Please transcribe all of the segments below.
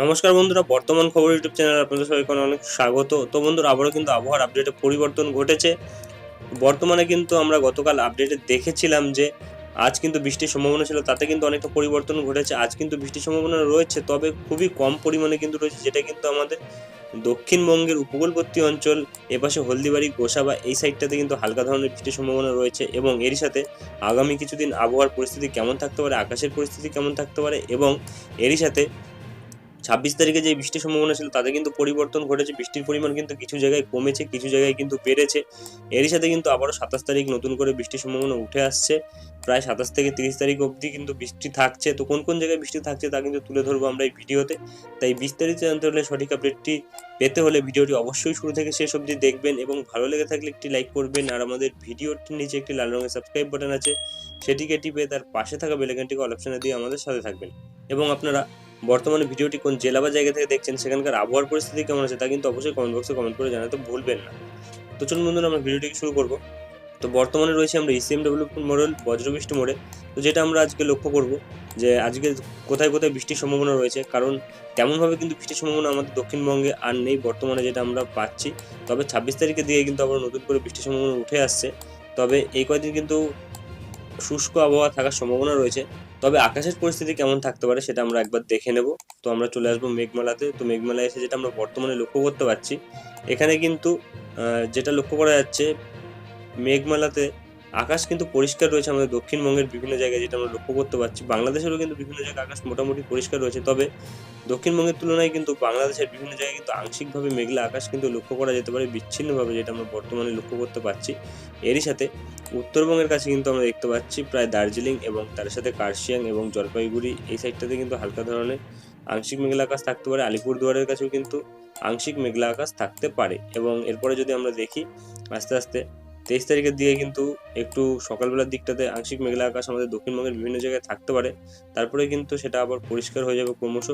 নমস্কার বন্ধুরা, বর্তমান খবর ইউটিউব চ্যানেল আপনাদের সবাইকে অনেক স্বাগত। তো বন্ধুরা, আবারও কিন্তু আবহাওয়ার আপডেটে পরিবর্তন ঘটেছে। বর্তমানে কিন্তু আমরা গতকাল আপডেটে দেখেছিলাম যে, আজ কিন্তু বৃষ্টির সম্ভাবনা ছিল, তাতে কিন্তু অনেকটা পরিবর্তন ঘটেছে। আজ কিন্তু বৃষ্টির সম্ভাবনা রয়েছে, তবে খুবই কম পরিমাণে কিন্তু রয়েছে, যেটা কিন্তু আমাদের দক্ষিণবঙ্গের উপকূলবর্তী অঞ্চল, এপাশে হলদিবাড়ি গোসাবা এই সাইডটাতে কিন্তু হালকা ধরনের বৃষ্টির সম্ভাবনা রয়েছে এবং এরই সাথে আগামী কিছুদিন আবহাওয়ার পরিস্থিতি কেমন থাকতে পারে, আকাশের পরিস্থিতি কেমন থাকতে পারে এবং এরই সাথে ছাব্বিশ তারিখে যে বৃষ্টির সম্ভাবনা ছিল, তাতে কিন্তু পরিবর্তন ঘটেছে। বৃষ্টির পরিমাণ কিন্তু কিছু জায়গায় কমেছে, কিছু জায়গায় কিন্তু বেড়েছে। এরই সাথে কিন্তু আবারও সাতাশ তারিখ নতুন করে বৃষ্টির সম্ভাবনা উঠে আসছে। প্রায় সাতাশ থেকে তিরিশ তারিখ অবধি কিন্তু বৃষ্টি থাকছে। তো কোন কোন জায়গায় বৃষ্টি থাকছে তা কিন্তু তুলে ধরবো আমরা এই ভিডিওতে। তাই বিস্তারিত জানতে হলে সঠিক আপডেটটি পেতে হলে ভিডিওটি অবশ্যই শুরু থেকে শেষ অবধি দেখবেন এবং ভালো লেগে থাকলে একটি লাইক করবেন। আর আমাদের ভিডিওটির নিচে একটি লাল রঙের সাবস্ক্রাইব বাটন আছে, সেটিকে টিপে তার পাশে থাকা বেলাইকানটিকে অপশনে দিয়ে আমাদের সাথে থাকবেন। এবং আপনারা বর্তমানে ভিডিওটি কোন জেলা বা জায়গা থেকে দেখছেন, সেখানকার আবহাওয়ার পরিস্থিতি কেমন আছে তা কিন্তু অবশ্যই কমেন্ট বক্সে কমেন্ট করে জানাতে ভুলবেন না। তো চলুন বন্ধুরা, আমরা ভিডিওটিকে শুরু করব। তো বর্তমানে রয়েছে আমরা ইসিএম ডেভেলপমেন্ট মডেল, বজ্রবৃষ্টি মোড়ে তো যেটা আমরা আজকে লক্ষ্য করব যে আজকে কোথায় কোথায় বৃষ্টির সম্ভাবনা রয়েছে, কারণ তেমনভাবে কিন্তু বৃষ্টির সম্ভাবনা আমাদের দক্ষিণবঙ্গে আর নেই বর্তমানে যেটা আমরা পাচ্ছি। তবে ছাব্বিশ তারিখের দিকে কিন্তু আবার নতুন করে বৃষ্টির সম্ভাবনা উঠে আসছে। তবে এই কয়েকদিন কিন্তু শুষ্ক আবহাওয়া থাকার সম্ভাবনা রয়েছে। তবে আকাশের পরিস্থিতি কেমন থাকতে পারে সেটা আমরা একবার দেখে নেব। তো আমরা চলে আসব মেঘমালাতে। তো মেঘমালায় এসে যেটা আমরা বর্তমানে লক্ষ্য করতে পারছি, এখানে কিন্তু যেটা লক্ষ্য করা যাচ্ছে, মেঘমালাতে আকাশ কিন্তু পরিষ্কার রয়েছে, আমাদের দক্ষিণবঙ্গের বিভিন্ন জায়গায় যেটা আমরা লক্ষ্য করতে পারছি। বাংলাদেশেরও কিন্তু বিভিন্ন জায়গায় আকাশ মোটামুটি পরিষ্কার রয়েছে, তবে দক্ষিণবঙ্গের তুলনায় কিন্তু বাংলাদেশের বিভিন্ন জায়গায় কিন্তু আংশিকভাবে মেঘলা আকাশ কিন্তু লক্ষ্য করা যেতে পারে, বিচ্ছিন্নভাবে যেটা আমরা বর্তমানে লক্ষ্য করতে পারছি। এরই সাথে উত্তরবঙ্গের কাছে কিন্তু আমরা দেখতে পাচ্ছি প্রায় দার্জিলিং এবং তার সাথে কার্শিয়াং এবং জলপাইগুড়ি এই সাইডটাতে কিন্তু হালকা ধরনের আংশিক মেঘলা আকাশ থাকতে পারে। আলিপুরদুয়ারের কাছেও কিন্তু আংশিক মেঘলা আকাশ থাকতে পারে এবং এরপরে যদি আমরা দেখি আস্তে আস্তে তেইশ তারিখের দিকে কিন্তু একটু সকালবেলার দিকটাতে আংশিক মেঘলা আকাশ আমাদের দক্ষিণবঙ্গের বিভিন্ন জায়গায় থাকতে পারে। তারপরে কিন্তু সেটা আবার পরিষ্কার হয়ে যাবে ক্রমশ।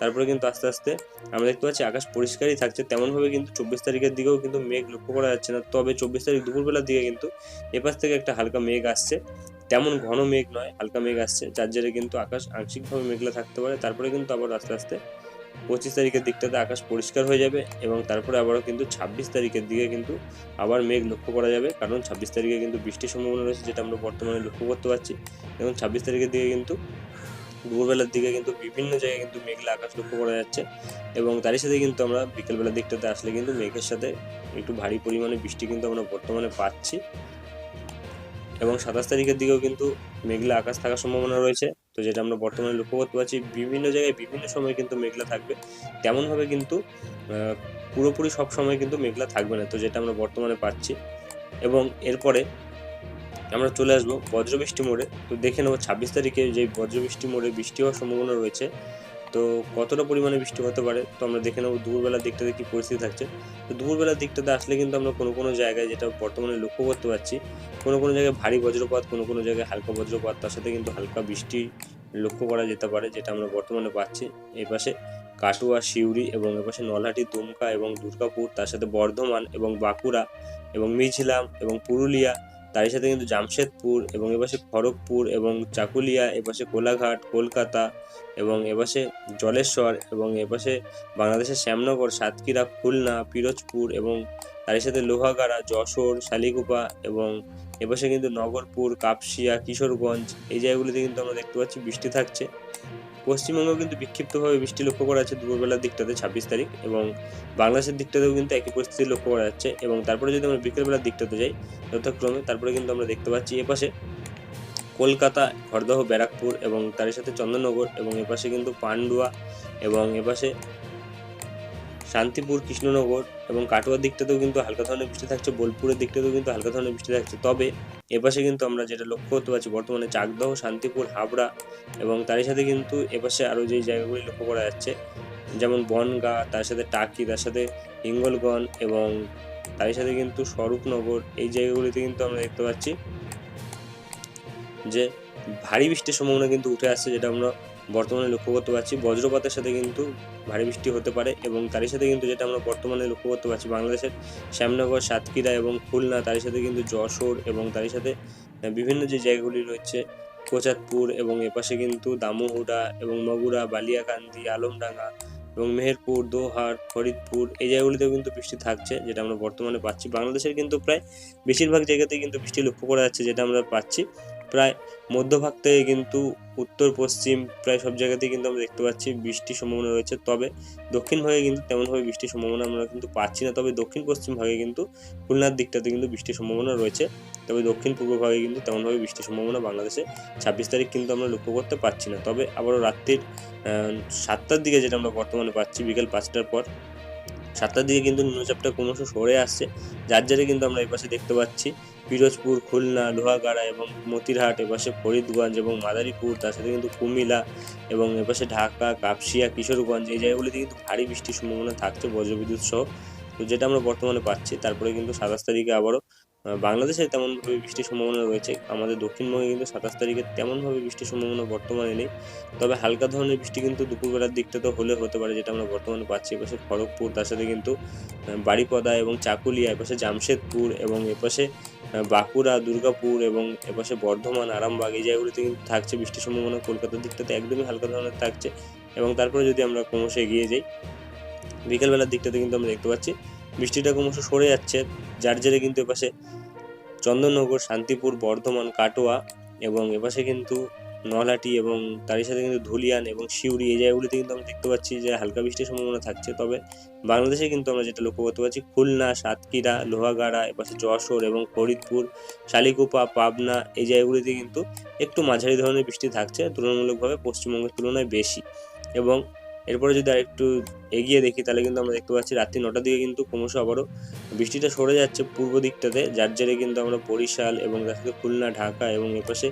তারপরে কিন্তু আস্তে আস্তে আমরা দেখতে পাচ্ছি আকাশ পরিষ্কারই থাকছে। তেমনভাবে কিন্তু চব্বিশ তারিখের দিকেও কিন্তু মেঘ লক্ষ্য করা যাচ্ছে না। তবে চব্বিশ তারিখ দুপুরবেলার দিকে কিন্তু এপাশ থেকে একটা হালকা মেঘ আসছে। তেমন ঘন মেঘ নয়, হালকা মেঘ আসছে। যার জেরে কিন্তু আকাশ আংশিকভাবে মেঘলা থাকতে পারে। তারপরে কিন্তু আবার আস্তে আস্তে পঁচিশ তারিখের দিকটাতে আকাশ পরিষ্কার হয়ে যাবে এবং তারপরে আবারও কিন্তু ছাব্বিশ তারিখের দিকে কিন্তু আবার মেঘ লক্ষ্য করা যাবে। কারণ ছাব্বিশ তারিখে কিন্তু বৃষ্টির সম্ভাবনা রয়েছে, যেটা আমরা বর্তমানে লক্ষ্য করতে পারছি। এবং ছাব্বিশ তারিখের দিকে কিন্তু দুপুরবেলার দিকে কিন্তু বিভিন্ন জায়গায় কিন্তু মেঘলা আকাশ লক্ষ্য করা যাচ্ছে। এবং তারই সাথে কিন্তু আমরা বিকেলবেলার দিকটাতে আসলে কিন্তু মেঘের সাথে একটু ভারী পরিমাণে বৃষ্টি কিন্তু আমরা বর্তমানে পাচ্ছি। এবং সাতাশ তারিখের দিকেও কিন্তু মেঘলা আকাশ থাকার সম্ভাবনা রয়েছে। তো যেটা আমরা বর্তমানে লক্ষ্য করতে পারছি, বিভিন্ন জায়গায় বিভিন্ন সময় কিন্তু মেঘলা থাকবে। তেমনভাবে কিন্তু পুরোপুরি সব সময় কিন্তু মেঘলা থাকবে না, তো যেটা আমরা বর্তমানে পাচ্ছি। এবং এরপরে আমরা চলে আসব বজ্রবৃষ্টি মোড়ে। তো দেখে নেব ছাব্বিশ তারিখে যে বজ্রবৃষ্টি মোড়ে বৃষ্টি হওয়ার সম্ভাবনা রয়েছে তো কতটা পরিমাণে বৃষ্টি হতে পারে তো আমরা দেখে নেব দুপুরবেলার দিকটাতে কী পরিস্থিতি থাকছে। তো দুপুরবেলার দিকটাতে আসলে কিন্তু আমরা কোনো কোনো জায়গায় যেটা বর্তমানে লক্ষ্য করতে পারছি, কোনো কোনো জায়গায় ভারী বজ্রপাত, কোনো কোনো জায়গায় হালকা বজ্রপাত, তার সাথে কিন্তু হালকা বৃষ্টি লক্ষ্য করা যেতে পারে, যেটা আমরা বর্তমানে পাচ্ছি। এই পাশে কাটুয়া, সিউড়ি এবং এপাশে নলহাটি, দুমকা এবং দুর্গাপুর, তার সাথে বর্ধমান এবং বাঁকুড়া এবং মিঝিলাম এবং পুরুলিয়া তারই সাথে কিন্তু জামশেদপুর এবং এপাশে খড়গপুর এবং চাকুলিয়া, এপাশে কোলাঘাট, কলকাতা এবং এপাশে জলেশ্বর এবং এপাশে বাংলাদেশের শ্যামনগর, সাতক্ষীরা, খুলনা, পিরোজপুর এবং তারই সাথে লোহাগাড়া, যশোর, শালিকুপা এবং এপাশে কিন্তু নগরপুর, কাপসিয়া, কিশোরগঞ্জ এই জায়গাগুলিতে কিন্তু আমরা দেখতে পাচ্ছি বৃষ্টি থাকছে। পশ্চিমবঙ্গেও কিন্তু বিক্ষিপ্তভাবে বৃষ্টি লক্ষ্য করা যাচ্ছে দুপুরবেলার দিকটাতে ছাব্বিশ তারিখ এবং বাংলাদেশের দিকটাতেও কিন্তু একই পরিস্থিতি লক্ষ্য করা যাচ্ছে এবং তারপরে যদি আমরা বিকেলবেলার দিকটাতে যাই যথাক্রমে তারপরে কিন্তু আমরা দেখতে পাচ্ছি এপাশে কলকাতা, খড়দহ, ব্যারাকপুর এবং তার সাথে চন্দননগর এবং এপাশে কিন্তু পান্ডুয়া এবং এপাশে শান্তিপুর, কৃষ্ণনগর এবং কাটোয়ার দিকটাতেও কিন্তু হালকা ধরনের বৃষ্টি থাকছে, বোলপুরের দিকটাতেও কিন্তু হালকা ধরনের বৃষ্টি থাকছে। তবে এপাশে কিন্তু আমরা যেটা লক্ষ্য করতে পারছি, বর্তমানে চাকদহ, শান্তিপুর, হাবড়া এবং তারই সাথে কিন্তু এপাশে আরও যেই জায়গাগুলি লক্ষ্য করা যাচ্ছে, যেমন বনগা, তার সাথে টাকি, তার সাথে হিঙ্গলগঞ্জ এবং তারই সাথে কিন্তু স্বরূপনগর, এই জায়গাগুলিতে কিন্তু আমরা দেখতে পাচ্ছি যে ভারী বৃষ্টির সম্ভাবনা কিন্তু উঠে আসছে, যেটা আমরা বর্তমানে লক্ষ্য করতে পারছি বজ্রপাতের সাথে কিন্তু ভারী বৃষ্টি হতে পারে এবং তারই সাথে কিন্তু যেটা আমরা বর্তমানে লক্ষ্য করতে পারছি বাংলাদেশের শ্যামনগর, সাতক্ষীরা এবং খুলনা, তারই সাথে কিন্তু যশোর এবং তারই সাথে বিভিন্ন যে জায়গাগুলি রয়েছে, কোচাতপুর এবং এপাশে কিন্তু দামোহুডা এবং মগুরা, বালিয়াকান্দি, আলমডাঙ্গা এবং মেহেরপুর, দোহার, ফরিদপুর, এই জায়গাগুলিতেও কিন্তু বৃষ্টি থাকছে, যেটা আমরা বর্তমানে পাচ্ছি। বাংলাদেশের কিন্তু প্রায় বেশিরভাগ জায়গাতেই কিন্তু বৃষ্টি লক্ষ্য করা যাচ্ছে, যেটা আমরা পাচ্ছি। প্রায় মধ্যভাগ থেকে কিন্তু উত্তর, পশ্চিম, প্রায় সব জায়গাতেই কিন্তু আমরা দেখতে পাচ্ছি বৃষ্টির সম্ভাবনা রয়েছে। তবে দক্ষিণ ভাগে কিন্তু তেমনভাবে বৃষ্টির সম্ভাবনা আমরা কিন্তু পাচ্ছি না। তবে দক্ষিণ, পশ্চিম ভাগে কিন্তু খুলনার দিকটাতে কিন্তু বৃষ্টির সম্ভাবনা রয়েছে। তবে দক্ষিণ, পূর্ব ভাগে কিন্তু তেমনভাবে বৃষ্টির সম্ভাবনা বাংলাদেশে ছাব্বিশ তারিখ কিন্তু আমরা লক্ষ্য করতে পারছি না। তবে আবারও রাত্রির সাতটার দিকে যেটা আমরা বর্তমানে পাচ্ছি, বিকেল পাঁচটার পর সাতটার দিকে কিন্তু নিম্নচাপটা ক্রমশ সরে আসছে। যার জেরে কিন্তু আমরা এপাশে পাশে দেখতে পাচ্ছি পিরোজপুর, খুলনা, লোহাগাড়া এবং মতিরহাট এপাশে ফরিদগঞ্জ এবং মাদারীপুর, তার সাথে কিন্তু কুমিলা এবং এপাশে ঢাকা, কাপসিয়া, কিশোরগঞ্জ এই জায়গাগুলিতে কিন্তু ভারী বৃষ্টির সম্ভাবনা থাকছে, বজ্রবিদ্যুৎ সহ। তো যেটা আমরা বর্তমানে পাচ্ছি, তারপরে কিন্তু সাতাশ তারিখে আবারও বাংলাদেশে তেমনভাবে বৃষ্টির সম্ভাবনা রয়েছে। আমাদের দক্ষিণবঙ্গে কিন্তু সাতাশ তারিখে তেমনভাবে বৃষ্টির সম্ভাবনা বর্তমানে নেই। তবে হালকা ধরনের বৃষ্টি কিন্তু দুপুরবেলার দিকটাতে হলে হতে পারে, যেটা আমরা বর্তমানে পাচ্ছি। এপাশে খড়গপুর, তার সাথে কিন্তু বাড়িপদা এবং চাকুলিয়া, এপাশে জামশেদপুর এবং এপাশে বাঁকুড়া, দুর্গাপুর এবং এপাশে বর্ধমান, আরামবাগ, এই জায়গাগুলিতে কিন্তু থাকছে বৃষ্টির সম্ভাবনা। কলকাতার দিকটাতে একদমই হালকা ধরনের থাকছে এবং তারপরে যদি আমরা ক্রমশ এগিয়ে যাই, বিকেলবেলার দিকটাতে কিন্তু আমরা দেখতে পাচ্ছি বৃষ্টিটা ক্রমশ সরে যাচ্ছে। যার জেরে কিন্তু এপাশে চন্দননগর, শান্তিপুর, বর্ধমান, কাটোয়া এবং এপাশে কিন্তু নলহাটি এবং তারই সাথে কিন্তু ধুলিয়ান এবং সিউড়ি এই জায়গাগুলিতে কিন্তু আমরা দেখতে পাচ্ছি যে হালকা বৃষ্টির সম্ভাবনা থাকছে। তবে বাংলাদেশে কিন্তু আমরা যেটা লক্ষ্য করতে পারছি, খুলনা, সাতক্ষীরা, লোহাগাড়া, এপাশে যশোর এবং ফরিদপুর, শালিকুপা, পাবনা এই জায়গাগুলিতে কিন্তু একটু মাঝারি ধরনের বৃষ্টি থাকছে, তুলনামূলকভাবে পশ্চিমবঙ্গের তুলনায় বেশি। এবং এরপরে যদি আরেকটু এগিয়ে দেখি, তাহলে কিন্তু আমরা দেখতে পাচ্ছি রাত্রি নটার দিকে কিন্তু ক্রমশ আবারও বৃষ্টিটা সরে যাচ্ছে পূর্ব দিকটাতে। যার জেরে কিন্তু আমরা বরিশাল এবং তার খুলনা, ঢাকা এবং এপাশে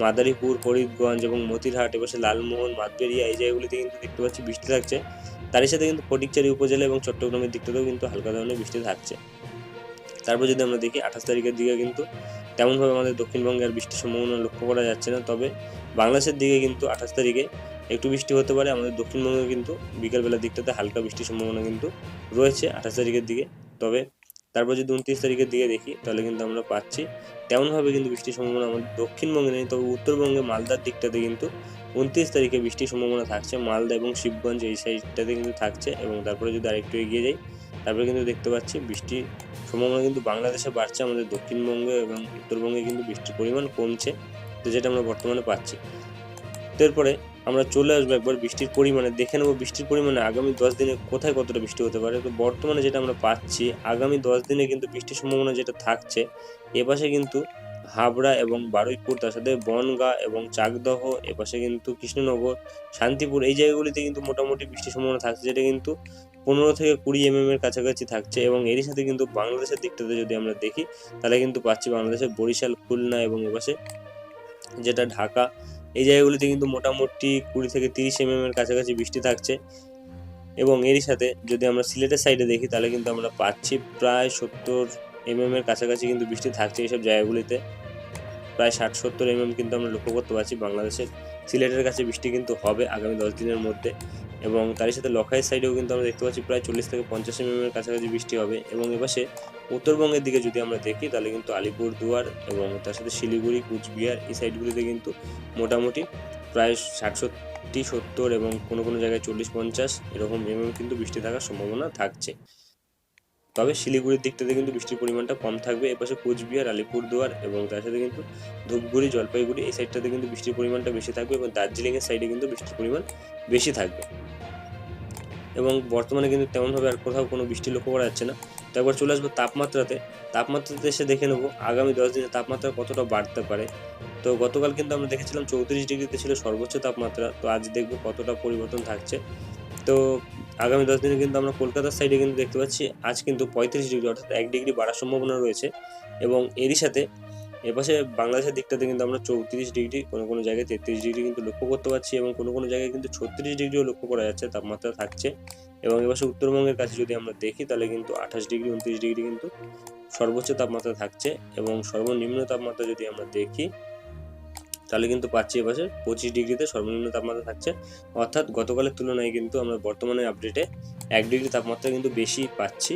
মাদারীপুর, ফরিদগঞ্জ এবং মতিরহাট, এপাশে লালমোহন, মাতবেরিয়া এই জায়গাগুলিতে কিন্তু দেখতে পাচ্ছি বৃষ্টি থাকছে। তারই সাথে কিন্তু ফটিকচারি উপজেলা এবং চট্টগ্রামের দিকটাতেও কিন্তু হালকা ধরনের বৃষ্টি থাকছে। তারপর যদি আমরা দেখি, আঠাশ তারিখের দিকে কিন্তু তেমনভাবে আমাদের দক্ষিণবঙ্গে আর বৃষ্টির সম্ভাবনা লক্ষ্য করা যাচ্ছে না। তবে বাংলাদেশের দিকে কিন্তু আঠাশ তারিখে একটু বৃষ্টি হতে পারে, আমাদের দক্ষিণবঙ্গে কিন্তু বিকালবেলার দিকটাতে হালকা বৃষ্টির সম্ভাবনা কিন্তু রয়েছে আঠাশ তারিখের দিকে। তবে তারপর যদি উনত্রিশ তারিখের দিকে দেখি, তাহলে কিন্তু আমরা পাচ্ছি। তেমনভাবে কিন্তু বৃষ্টির সম্ভাবনা আমাদের দক্ষিণবঙ্গে নেই, তবে উত্তরবঙ্গে মালদার দিকটাতে কিন্তু উনত্রিশ তারিখে বৃষ্টির সম্ভাবনা থাকছে। মালদা এবং শিবগঞ্জ এই সাইডটাতে কিন্তু থাকছে এবং তারপরে যদি আরেকটু এগিয়ে যাই, তারপরে কিন্তু দেখতে পাচ্ছি বৃষ্টির সম্ভাবনা কিন্তু বাংলাদেশে বাড়ছে, আমাদের দক্ষিণবঙ্গে এবং উত্তরবঙ্গে কিন্তু বৃষ্টির পরিমাণ কমছে, তো যেটা আমরা বর্তমানে পাচ্ছি। এরপরে আমরা চলে আসব একবার বৃষ্টির পরিমাণে, দেখে নেব বৃষ্টির পরিমাণে আগামী দশ দিনে কোথায় কতটা বৃষ্টি হতে পারে। তো বর্তমানে যেটা আমরা পাচ্ছি, আগামী দশ দিনে কিন্তু বৃষ্টির সম্ভাবনা যেটা থাকছে, এপাশে কিন্তু হাবড়া এবং বারুইপুর, তার সাথে বনগাঁ এবং চাকদহ, এপাশে কিন্তু কৃষ্ণনগর, শান্তিপুর, এই জায়গাগুলিতে কিন্তু মোটামুটি বৃষ্টির সম্ভাবনা থাকছে, যেটা কিন্তু পনেরো থেকে কুড়ি এম এর কাছাকাছি থাকছে এবং এরই সাথে কিন্তু বাংলাদেশের দিকটাতে যদি আমরা দেখি, তাহলে কিন্তু পাচ্ছি বাংলাদেশের বরিশাল, খুলনা এবং এপাশে যেটা ঢাকা এই জায়গাগুলিতে কিন্তু মোটামুটি কুড়ি থেকে তিরিশ এম এর কাছাকাছি বৃষ্টি থাকছে। এবং এরই সাথে যদি আমরা সিলেটের সাইডে দেখি, তাহলে কিন্তু আমরা পাচ্ছি প্রায় সত্তর এম এর কাছাকাছি কিন্তু বৃষ্টি থাকছে এইসব জায়গাগুলিতে। প্রায় ষাট সত্তর এম কিন্তু আমরা লক্ষ্য করতে পারছি বাংলাদেশের সিলেটের কাছে বৃষ্টি কিন্তু হবে আগামী দশ দিনের মধ্যে। এবং তারই সাথে লখাইয়ের সাইডেও কিন্তু আমরা দেখতে পাচ্ছি প্রায় চল্লিশ থেকে পঞ্চাশ এম এর কাছাকাছি বৃষ্টি হবে। এবং এপাশে উত্তরবঙ্গের দিকে যদি আমরা দেখি, তাহলে কিন্তু আলিপুর, দুয়ার এবং তার সাথে শিলিগুড়ি, কুচবিহার এই সাইডগুলিতে কিন্তু মোটামুটি প্রায় ষাট সত্তর সত্তর এবং কোনো কোনো জায়গায় চল্লিশ, পঞ্চাশ এরকম এমএম কিন্তু বৃষ্টি থাকার সম্ভাবনা থাকছে। তবে শিলিগুড়ির দিকটাতে কিন্তু বৃষ্টির পরিমাণটা কম থাকবে। এপাশে কোচবিহার, আলিপুরদুয়ার এবং তার সাথে কিন্তু ধূপগুড়ি, জলপাইগুড়ি এই সাইডটাতে কিন্তু বৃষ্টির পরিমাণটা বেশি থাকবে এবং দার্জিলিংয়ের সাইডে কিন্তু বৃষ্টির পরিমাণ বেশি থাকবে। এবং বর্তমানে কিন্তু তেমনভাবে আর কোথাও কোনো বৃষ্টি লক্ষ্য করা যাচ্ছে না। তো একবার চলে আসব তাপমাত্রাতে। তাপমাত্রাতে এসে দেখে নেব আগামী দশ দিনে তাপমাত্রা কতটা বাড়তে পারে। তো গতকাল কিন্তু আমরা দেখেছিলাম চৌত্রিশ ডিগ্রিতে ছিল সর্বোচ্চ তাপমাত্রা। তো আজ দেখব কতটা পরিবর্তন থাকছে। তো আগামী দশ দিনে কিন্তু আমরা কলকাতার সাইডে কিন্তু দেখতে পাচ্ছি, আজ কিন্তু পঁয়ত্রিশ ডিগ্রি, অর্থাৎ এক ডিগ্রি বাড়ার সম্ভাবনা রয়েছে এবং এরই সাথে এপাশে বাংলাদেশের দিকটাতে কিন্তু আমরা চৌত্রিশ ডিগ্রি, কোনো কোনো জায়গায় তেত্রিশ ডিগ্রি কিন্তু লক্ষ্য করতে পারছি এবং কোনো কোনো জায়গায় কিন্তু ছত্রিশ ডিগ্রিও লক্ষ্য করা যাচ্ছে, তাপমাত্রা থাকছে এবং এপাশে উত্তরবঙ্গের কাছে যদি আমরা দেখি তাহলে কিন্তু আঠাশ ডিগ্রি, উনত্রিশ ডিগ্রি কিন্তু সর্বোচ্চ তাপমাত্রা থাকছে এবং সর্বনিম্ন তাপমাত্রা যদি আমরা দেখি তাহলে কিন্তু পাচ্ছি এপাশে পঁচিশ ডিগ্রিতে সর্বনিম্ন তাপমাত্রা থাকছে। অর্থাৎ গতকালের তুলনায় কিন্তু আমরা বর্তমানে আপডেটে এক ডিগ্রি তাপমাত্রা কিন্তু বেশি পাচ্ছি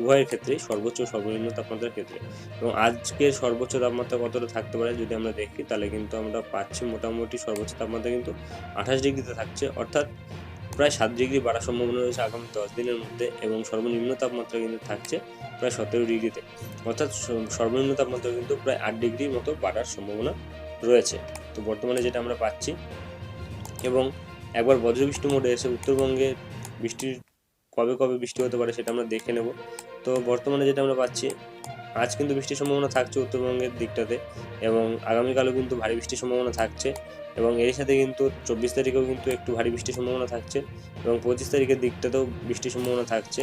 উভয়ের ক্ষেত্রেই, সর্বোচ্চ সর্বনিম্ন তাপমাত্রার ক্ষেত্রে। এবং আজকের সর্বোচ্চ তাপমাত্রা কতটা থাকতে পারে যদি আমরা দেখি, তাহলে কিন্তু আমরা পাচ্ছি মোটামুটি সর্বোচ্চ তাপমাত্রা কিন্তু আঠাশ ডিগ্রিতে থাকছে। অর্থাৎ প্রায় সাত ডিগ্রি বাড়ার সম্ভাবনা রয়েছে আগামী দশ দিনের মধ্যে এবং সর্বনিম্ন তাপমাত্রা কিন্তু থাকছে প্রায় সতেরো ডিগ্রিতে। অর্থাৎ সর্বনিম্ন তাপমাত্রা কিন্তু প্রায় আট ডিগ্রির মতো বাড়ার সম্ভাবনা রয়েছে। তো বর্তমানে যেটা আমরা পাচ্ছি এবং একবার বজ্রবৃষ্টি মোডে এসে উত্তরবঙ্গে বৃষ্টির কবে কবে বৃষ্টি হতে পারে সেটা আমরা দেখে নেব। তো বর্তমানে যেটা আমরা পাচ্ছি, আজ কিন্তু বৃষ্টির সম্ভাবনা থাকছে উত্তরবঙ্গের দিকটাতে এবং আগামীকালও কিন্তু ভারী বৃষ্টির সম্ভাবনা থাকছে এবং এর সাথে কিন্তু চব্বিশ তারিখেও কিন্তু একটু ভারী বৃষ্টির সম্ভাবনা থাকছে এবং পঁচিশ তারিখের দিকটাতেও বৃষ্টির সম্ভাবনা থাকছে।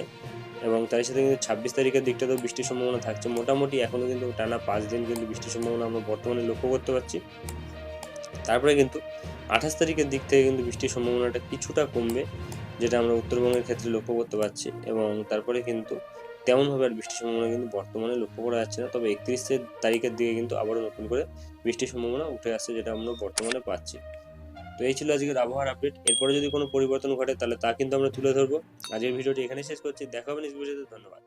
এবং তার সাথে কিন্তু ছাব্বিশ তারিখের দিকটাতেও বৃষ্টির সম্ভাবনা থাকছে। মোটামুটি এখনও কিন্তু টানা পাঁচ দিন কিন্তু বৃষ্টির সম্ভাবনা আমরা বর্তমানে লক্ষ্য করতে পারছি। তারপরে কিন্তু আঠাশ তারিখের দিক থেকে কিন্তু বৃষ্টির সম্ভাবনাটা কিছুটা কমবে, যেটা আমরা উত্তরবঙ্গের ক্ষেত্রে লক্ষ্য করতে পারছি এবং তারপরে কিন্তু তেমনভাবে আর বৃষ্টির সম্ভাবনা কিন্তু বর্তমানে লক্ষ্য করা যাচ্ছে না। তবে একত্রিশের তারিখের দিকে কিন্তু আবারও নতুন করে বৃষ্টির সম্ভাবনা উঠে আসছে, যেটা আমরা বর্তমানে পাচ্ছি। তো এই ছিল আজকের আবহাওয়ার আপডেট এরপরে যদি কোনো পরিবর্তন ঘটে, তাহলে তা কিন্তু আমরা তুলে ধরবো। আজকের ভিডিওটি এখানে শেষ করছি। দেখা হবে ভিডিওতে ধন্যবাদ।